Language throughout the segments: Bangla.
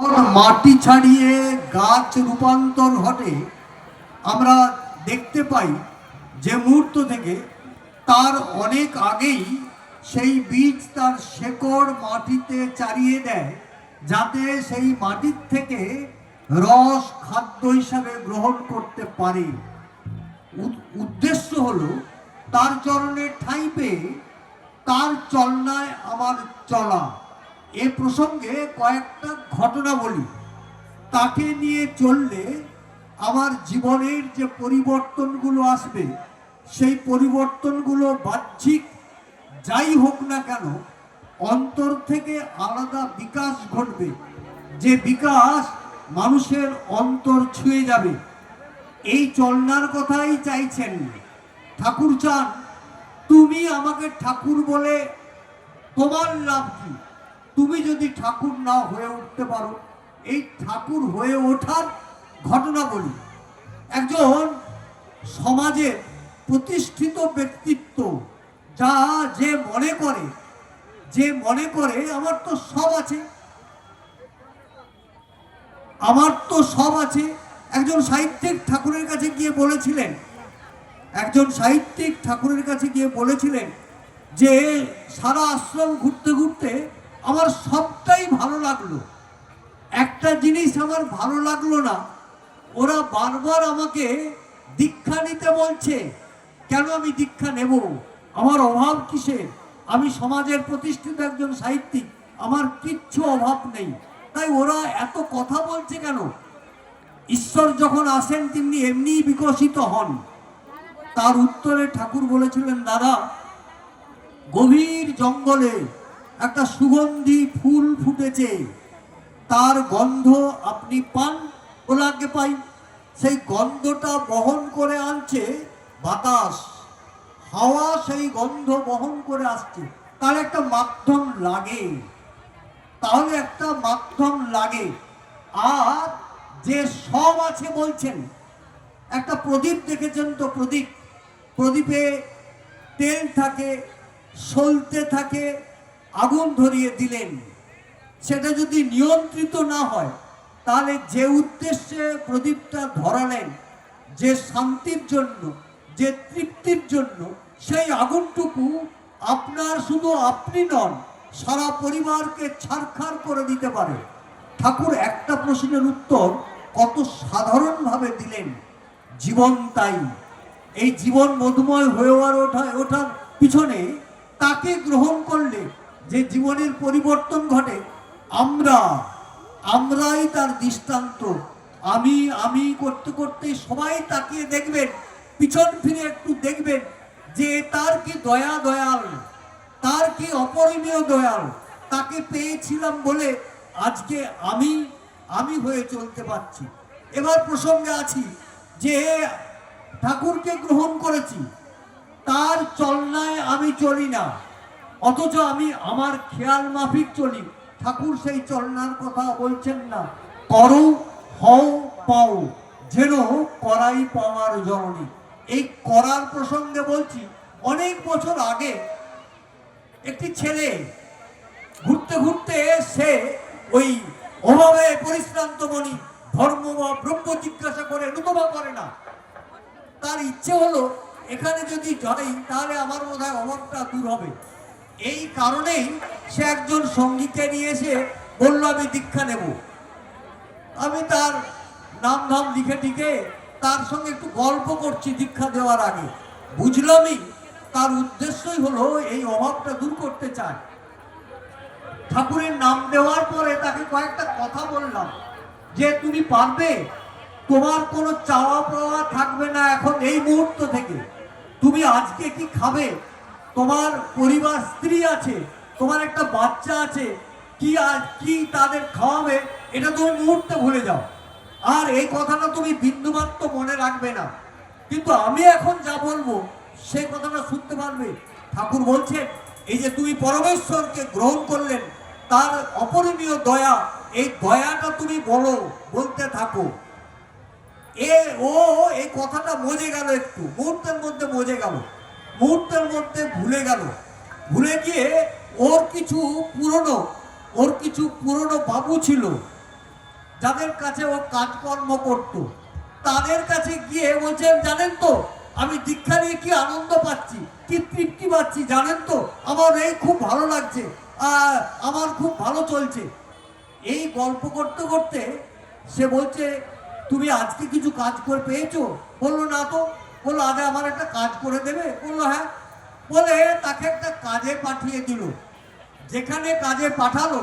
মাটি ছাড়িয়ে গাছ রূপান্তর ঘটে আমরা দেখতে পাই যে মুহূর্ত থেকে তার অনেক আগেই সেই বীজ তার শেকড় মাটিতে চারিয়ে দেয়, যাতে সেই মাটির থেকে রস খাদ্য হিসাবে গ্রহণ করতে পারে। উদ- উদ্দেশ্য হলো তার চরণে ঠাঁই পেয়ে তার চলনায় আমার চলা। এ প্রসঙ্গে কয়েকটা ঘটনা বলি। তাকে নিয়ে চললে আমার জীবনের যে পরিবর্তনগুলো আসবে, সেই পরিবর্তনগুলো বাহ্যিক যাই হোক না কেন, অন্তর থেকে আলাদা বিকাশ ঘটবে। যে বিকাশ মানুষের অন্তর ছুঁয়ে যাবে। এই চলনার কথাই চাইছেন ঠাকুর চান তুমি আমাকে ঠাকুর বলে তোমার লাভ কি? তুমি যদি ঠাকুর না হয়ে উঠতে পারো, এই ঠাকুর হয়ে ওঠার ঘটনা বলি একজন সমাজের প্রতিষ্ঠিত ব্যক্তিত্ব, যা যে মনে করে, যে মনে করে, আমার তো সব আছে। আমার তো সব আছে। একজন সাহিত্যিক ঠাকুরের কাছে গিয়ে বলেছিলেন, একজন সাহিত্যিক ঠাকুরের কাছে গিয়ে বলেছিলেন যে, সারা আশ্রম ঘুরতে ঘুরতে আমার সবটাই ভালো লাগল। একটা জিনিস আমার ভালো লাগল না, ওরা বারবার আমাকে দীক্ষা নিতে বলছে, কেন আমি দীক্ষা নেব? আমার অভাব কিসের? আমি সমাজের প্রতিষ্ঠিত একজন সাহিত্যিক, আমার কিচ্ছু অভাব নেই। তাই ওরা এত কথা বলছে কেন? ঈশ্বর যখন আসেন, তিনি এমনিই বিকশিত হন। তার উত্তরে ঠাকুর বলেছিলেন, দাদা, গভীর জঙ্গলে একটা সুগন্ধি ফুল ফুটেছে। তার গন্ধ আপনি পান? ওলাকে পাই। সেই গন্ধটা বহন করে আনছে বাতাস। হাওয়া সেই গন্ধ বহন করে আসছে। তার একটা মাধ্যম লাগে। তাহলে একটা মাধ্যম লাগে। আর যে সব আছে বলছেন, একটা প্রদীপ দেখেছেন তো প্রদীপ? প্রদীপে তেল থাকে, সলতে থাকে আগুন ধরিয়ে দিলেন। সেটা যদি নিয়ন্ত্রিত না হয়, তাহলে যে উদ্দেশ্যে প্রদীপটা ধরালেন, যে শান্তির জন্য, যে তৃপ্তির জন্য, সেই আগুনটুকু আপনার শুধু আপনি নন, সারা পরিবারকে ছাড়খাড় করে দিতে পারে। ঠাকুর একটা প্রশ্নের উত্তর কত সাধারণভাবে দিলেন। জীবন তাই। এই জীবন মধুময় হয়ে ওঠা ওঠার পিছনে তাকে গ্রহণ করলে যে জীবনের পরিবর্তন ঘটে, আমরা, আমরাই তার দৃষ্টান্ত। আমি আমি করতে করতে সবাই তাকিয়ে দেখবেন, পিছন ফিরে একটু দেখবেন যে তার কি দয়া দয়াল, তার কি অপরিমেয় দয়াল, তাকে পেয়েছিলাম বলে আজকে আমি আমি হয়ে চলতে পারছি। এবার প্রসঙ্গে আছি যে ঠাকুরকে গ্রহণ করেছি, তার চলনায় আমি চলি না। অথচ আমি আমার খেয়াল মাফিক চলি। ঠাকুর সেই চলনার কথা বলছেন না। করো, হও, পাও, যেন করাই পাওয়ার জননী। এই করার প্রসঙ্গে বলছি, অনেক বছর আগে একটি ছেলে ঘুরতে ঘুরতে সে ওই অভাবে পরিশ্রান্ত মনি ধর্ম বা ব্রহ্ম জিজ্ঞাসা করে নতুবা করে না? তার ইচ্ছে হলো, এখানে যদি যাই তাহলে আমার মনে হয় অভাবটা দূর হবে। এই কারণেই সে একজন সঙ্গীকে নিয়ে এসে বলল, আমি দীক্ষা নেব। আমি তার নাম ধাম লিখে টিকে তার সঙ্গে একটু গল্প করছি দীক্ষা দেওয়ার আগে। বুঝলামই তার উদ্দেশ্যই হলো এই অভাবটা দূর করতে চায়। ঠাকুরের নাম দেওয়ার পরে তাকে কয়েকটা কথা বললাম। যে তুমি পারবে? তোমার কোনো চাওয়া পাওয়া থাকবে না এখন এই মুহূর্ত থেকে। তুমি আজকে কি খাবে? তোমার পরিবার স্ত্রী আছে, তোমার একটা বাচ্চা আছে, কি আর কি তাদের খাওয়াবে, এটা তুমি মুহূর্তে ভুলে যাও। আর এই কথাটা তুমি বিন্দুমাত্র মনে রাখবে না। কিন্তু আমি এখন যা বলব, সে কথাটা শুনতে পারবে। ঠাকুর বলছেন, এই যে তুমি পরমেশ্বরকে গ্রহণ করলেন, তার অপরিমীয় দয়া, এই দয়াটা তুমি বলো, বলতে থাকো। এ ও, এই কথাটা মজে গেল একটু, মুহূর্তের মধ্যে মজে গেল। মুহূর্তের মধ্যে ভুলে গেল। ভুলে গিয়ে ওর কিছু পুরনো, ওর কিছু পুরনো বাবু ছিল, যাদের কাছে ও কাজকর্ম করত। তাদের কাছে গিয়ে বলছেন জানেন তো, আমি দীক্ষা নিয়ে কি আনন্দ পাচ্ছি, কি তৃপ্তি পাচ্ছি, জানেন তো? আমার এই খুব ভালো লাগছে আমার খুব ভালো চলছে। এই গল্প করতে করতে সে বলছে, তুমি আজকে কিছু কাজ করে পেয়েছ? বলল, না তো। বলল আগে আমার একটা কাজ করে দেবে? বলল হ্যাঁ। বলে, তাকে একটা কাজে পাঠিয়ে দিল। যেখানে কাজে পাঠালো,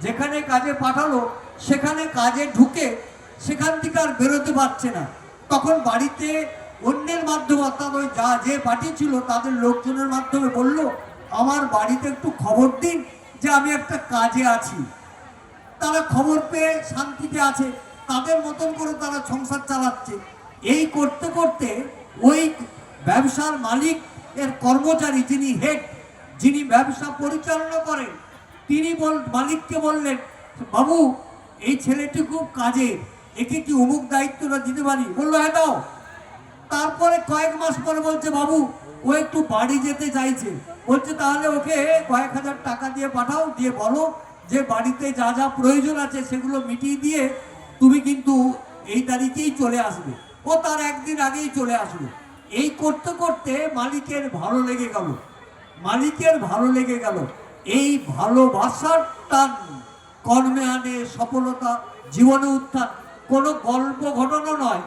যেখানে কাজে পাঠালো, সেখানে কাজে ঢুকে সেখান থেকে আর বেরোতে পারছে না। তখন বাড়িতে অন্যের মাধ্যমে, অর্থাৎ ওই যা যে পাঠিয়েছিল, তাদের লোকজনের মাধ্যমে বলল, আমার বাড়িতে একটু খবর দিন যে আমি একটা কাজে আছি। তারা খবর পেয়ে শান্তিতে আছে। তাদের মতন করে তারা সংসার চালাচ্ছে। এই করতে করতে ওই ব্যবসার মালিক এর কর্মচারী যিনি হেড যিনি ব্যবসা পরিচালনা করেন, তিনি বল, মালিককে বললেন, বাবু, এই ছেলেটি খুব কাজে, একে কি অমুক দায়িত্বটা দিতে পারি? বলল হ্যাঁ দাও। তারপরে কয়েক মাস পরে বলছে, বাবু, ও একটু বাড়ি যেতে চাইছে। বলছে, তাহলে ওকে কয়েক হাজার টাকা দিয়ে পাঠাও, দিয়ে বলো যে বাড়িতে যা যা প্রয়োজন আছে সেগুলো মিটিয়ে দিয়ে তুমি কিন্তু এই তারিখেই চলে আসবে। ও তার একদিন আগেই চলে আসলো। এই করতে করতে মালিকের ভালো লেগে গেল। মালিকের ভালো লেগে গেল। এই ভালোবাসার টান কর্মে আনে সফলতা, জীবনে উত্থান। কোনো গল্প ঘটনা নয়।